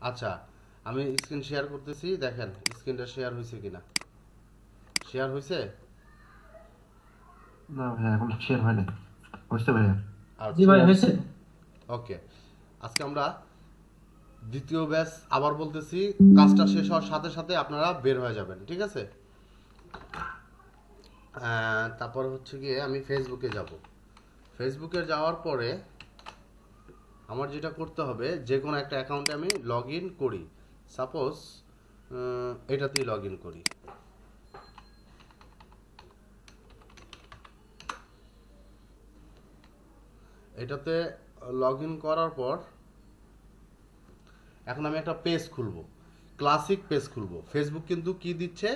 আচ্ছা আমি screen share করতেছি দেখেন স্ক্রিনটা শেয়ার হয়েছে কিনা। শেয়ার হয়েছে? না ভাইয়া এখন শেয়ার হয় না বুঝতে ভাইয়া। জি ভাই হয়েছে। ওকে আজকে আমরা দ্বিতীয় ব্যাচ আবার বলতেছি কাজটা শেষ হওয়ার সাথে সাথে আপনারা বের হয়ে যাবেন ঠিক আছে? আহ, তারপর হচ্ছে গিয়ে আমি ফেসবুকে যাব। ফেসবুকে যাওয়ার পরে আমার যেটা করতে হবে, যে কোনো একটা অ্যাকাউন্টে আমি লগ ইন করি সাপোজ এটাতেই লগ ইন করি। এটাতে লগ ইন করার পর এখন আমি একটা পেজ খুলবো। ক্লাসিক পেজ খুলবো। ফেসবুক কিন্তু কি দিচ্ছে?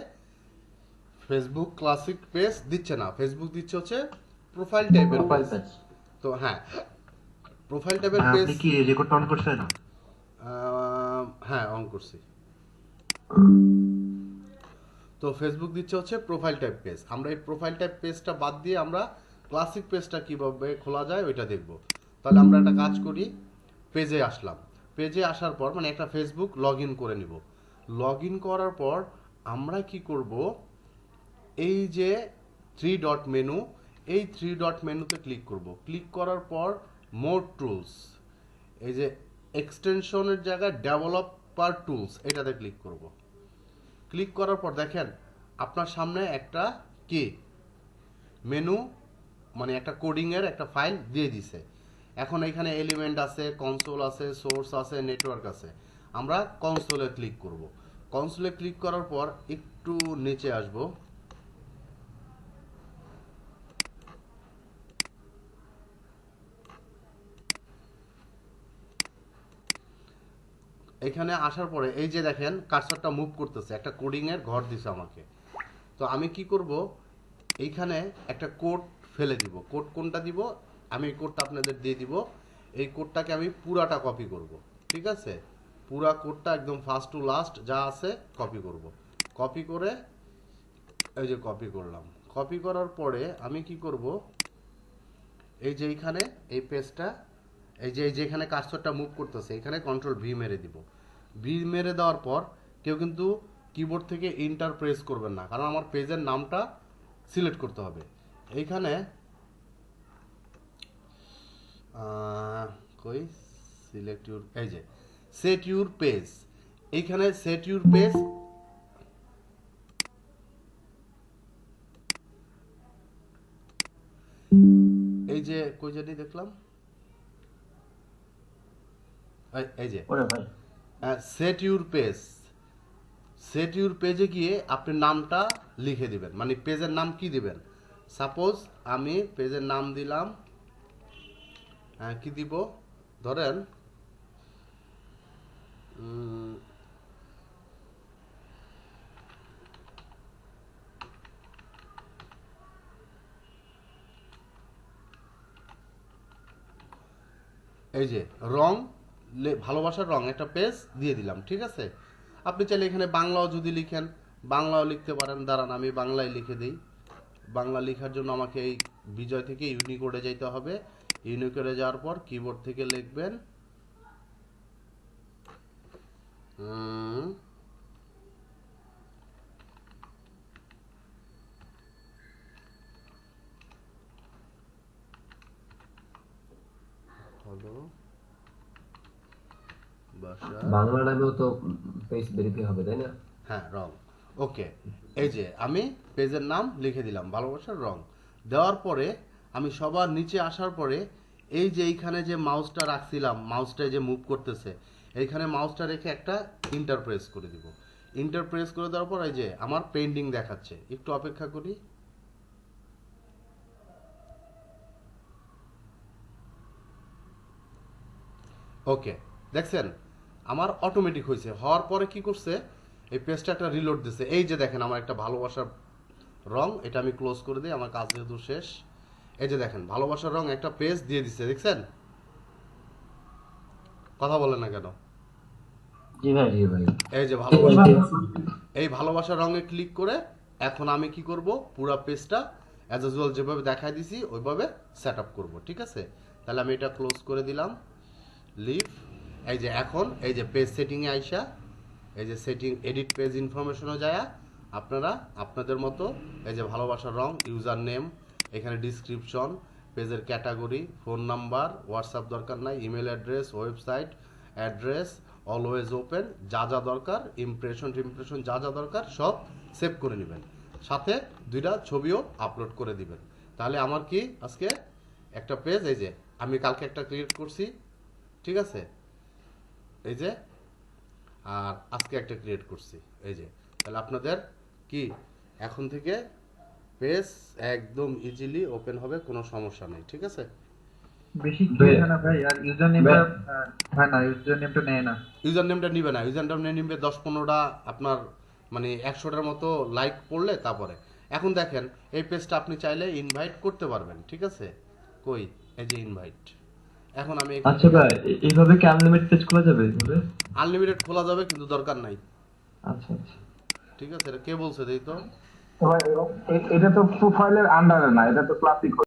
ফেসবুক ক্লাসিক পেজ দিচ্ছে না। ফেসবুক দিচ্ছে হচ্ছে প্রোফাইল টাইপের প্রোফাইল পেজ তো হ্যাঁ প্রোফাইল টাইপের পেজ আপনি কি রেকর্ড অন করছেন? হ্যাঁ অন করছি। তো ফেসবুক দিচ্ছে হচ্ছে প্রোফাইল টাইপ পেজ আমরা এই প্রোফাইল টাইপ পেজটা বাদ দিয়ে আমরা ক্লাসিক পেজটা কীভাবে খোলা যায় ওইটা দেখব। তাহলে আমরা একটা কাজ করি পেজে আসলাম। পেজে আসার পর মানে একটা ফেসবুক লগ ইন করে নিব। লগ ইন করার পর আমরা কি করব? এই যে থ্রি ডট মেনু এই থ্রি ডট মেনুতে ক্লিক করব। ক্লিক করার পর মোর টুলস এই যে এক্সটেনশনের জায়গায় ডেভেলপার টুলস এটাতে ক্লিক করব। ক্লিক করার পর দেখেন, আপনার সামনে একটা কি? মেনু মানে একটা কোডিংয়ের একটা ফাইল দিয়ে দিছে। এখন এখানে এলিমেন্ট আছে কনসোল আছে সোর্স আছে নেটওয়ার্ক আছে। আমরা কনসোলে ক্লিক করব। কনসোলে ক্লিক করার পর একটু নিচে আসব। এখানে আসার পরে এই যে দেখেন কার্সারটা মুভ করতেছে, একটা কোডিং এর ঘর দিছে আমাকে। তো আমি কি করব? এইখানে একটা কোড ফেলে দিব। কোড কোনটা দিব? আমি এই কোডটা আপনাদের দিয়ে দিব। এই কোডটাকে আমি পুরাটা কপি করব। ঠিক আছে? পুরা কোডটা একদম ফার্স্ট টু লাস্ট যা আছে কপি করব। কপি করে এই যে কপি করলাম। কপি করার পরে আমি কি করব? এই যে এইখানে, এই পেজটা এই যে যেখানে কার্সরটা মুভ করতেছে, এখানে কন্ট্রোল ভি মেরে দিব। ভি মেরে দেওয়ার পর কেউ কিন্তু কিবোর্ড থেকে ইন্টার প্রেস করবেন না, কারণ আমার পেজের নামটা সিলেক্ট করতে হবে। এইখানে কই? সিলেক্ট ইউর এই যে সেট ইউর পেজ এইখানে সেট ইউর পেজ এই যে, কই জানি দেখলাম। এই- যে। ওরে ভাই। Set your page set your পেজে গিয়ে আপনি নামটা লিখে দিবেন। মানে পেজের নাম কি দিবেন? সাপোজ আমি পেজের নাম দিলাম। কি দিব? ধরেন এই যে রং ভালোবাসার রং, একটা পেজ দিয়ে দিলাম, ঠিক আছে? আপনি চাইলে এখানে বাংলাও যদি লিখেন, বাংলাও লিখতে পারেন। দাঁড়ান, আমি বাংলায় লিখে দিই। বাংলা লেখার জন্য আমাকে এই বিজয় থেকে ইউনিকোডে যাইতে হবে। ইউনিকোডে যাওয়ার পর কিবোর্ড থেকে লিখবেন বাংলা নামেও তো পেজ ভেরিফাই হবে, তাই না? হ্যাঁ রং ওকে এই যে, আমি পেজের নাম লিখে দিলাম ভালোবাসার রং দেওয়ার পরে আমি সবার নিচে আসার পরে এই যে এইখানে যে মাউসটা রাখছিলাম মাউসটা যে মুভ করতেছে, এইখানে মাউসটা রেখে একটা ইন্টারপ্রেস করে দিব। ইন্টারপ্রেস করে দেওয়ার পর এই যে আমার পেন্ডিং দেখাচ্ছে, একটু অপেক্ষা করি। ওকে দেখছেন? আমার অটোমেটিক হয়েছে। হওয়ার পরে কি করছে? এই পেজটা একটা রিলোড দিছে। এই যে দেখেন আমার একটা ভালোবাসার রং এটা আমি ক্লোজ করে দিই আমার কাজ যেহেতু শেষ। এই যে দেখেন ভালোবাসার রং একটা পেজ দিয়ে দিচ্ছে দেখছেন? কথা বলেন না কেন? জি ভাই জি ভাই। এই যে ভালোবাসা এই ভালোবাসার রঙে ক্লিক করে এখন আমি কি করব? পুরো পেজটা অ্যাজ ইউজুয়াল যেভাবে দেখাই দিছি ওইভাবে সেট আপ করব ঠিক আছে? তাহলে আমি এটা ক্লোজ করে দিলাম। লিভ এই যে এখন, এই যে পেজ সেটিংয়ে আইসা, এই যে সেটিং এডিট পেজ ইনফরমেশনও যায়, আপনারা আপনাদের মতো, এই যে ভালোবাসার রং ইউজার নেম এখানে ডিসক্রিপশন পেজের ক্যাটাগরি ফোন নাম্বার হোয়াটসঅ্যাপ দরকার নাই email address website address always open যা যা দরকার ইমপ্রেশন টিমপ্রেশন যা যা দরকার, সব সেভ করে নেবেন। সাথে দুইটা ছবিও আপলোড করে দিবেন। তাহলে আমার কি আজকে একটা পেজ এই যে আমি কালকে একটা ক্রিয়েট করছি, ঠিক আছে? এই যে আর আজকে একটা ক্রিয়েট করছি এই যে। তাহলে আপনাদের কি এখন থেকে পেজ একদম ইজিলি ওপেন হবে কোনো সমস্যা নেই ঠিক আছে? বেশি না ভাই আর ইউজার নেমটা হয় না ইউজার নেমটা নেয় না। ইউজার নেমটা নিবে না ইউজার নেম নিবে দশ পনেরোটা আপনার মানে একশোটার মতো লাইক পড়লে তারপরে। এখন দেখেন এই পেজটা আপনি চাইলে ইনভাইট করতে পারবেন ঠিক আছে? কই? এই যে ইনভাইট এখন আমি আচ্ছা ভাই এইভাবে কি আনলিমিটেড পেজ খোলা যাবে এইভাবে? আনলিমিটেড খোলা যাবে কিন্তু দরকার নাই। আচ্ছা আচ্ছা। ঠিক আছে এটা কে বলছে দেই তো। ভাই, এটা তো প্রোফাইলের আন্ডারে না এটা তো ক্লাসিক